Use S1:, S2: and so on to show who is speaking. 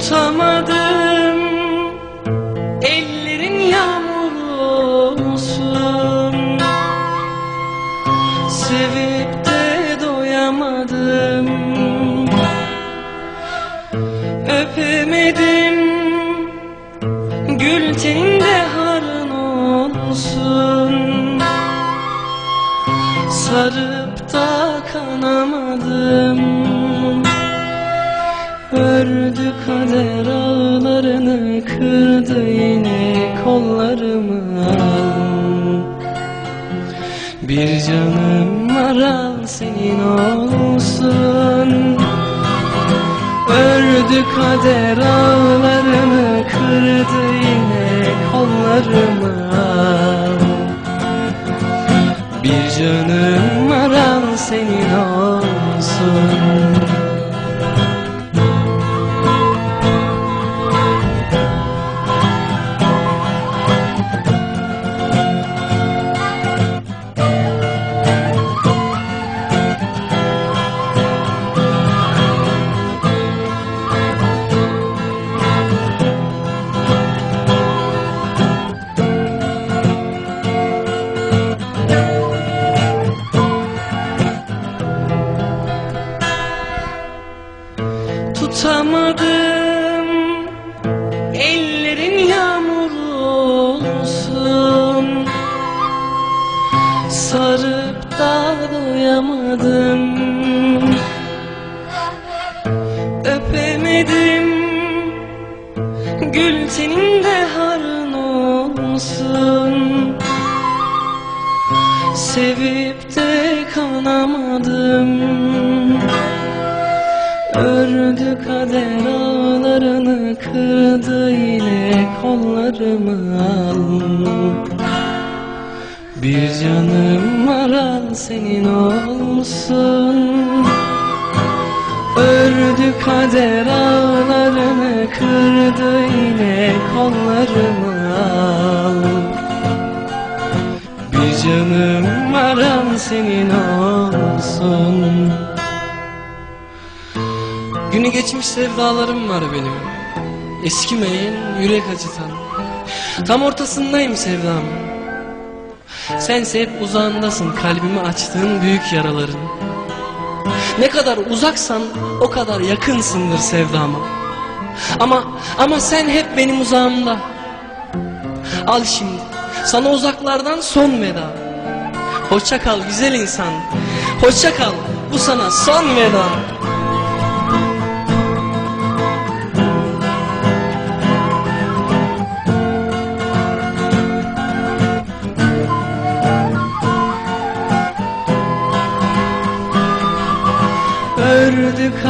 S1: Tutamadım Ellerin yağmur olsun. Sevip de doyamadım. Öpemedim. Gül teninde harın olsun. Sarıp da kanamadım Ördü kader ağlarını Kırdı yine kollarımı. Bir canım var al senin olsun. Ördü kader ağlarını Kırdı yine kollarımı Tutamadım. Ellerin yağmur olsun. Sarıp da doyamadım. Öpemedim. Gül senin de harın olsun. Sevip de kanamadım Ördü kader ağlarını kırdı yine kollarımı al. Bir canım var al senin olsun. Ördü kader ağlarını kırdı yine kollarımı al. Bir canım var al senin olsun Günü geçmiş sevdalarım var benim. Eskimeyen yürek acıtan. Tam ortasındayım sevdam. Sense hep uzağındasın kalbimi açtığın büyük yaraların. Ne kadar uzaksan o kadar yakınsındır sevdama. Ama ama sen hep benim uzağımda. Al şimdi sana uzaklardan son veda. Hoşça kal güzel insan. Hoşça kal bu sana son veda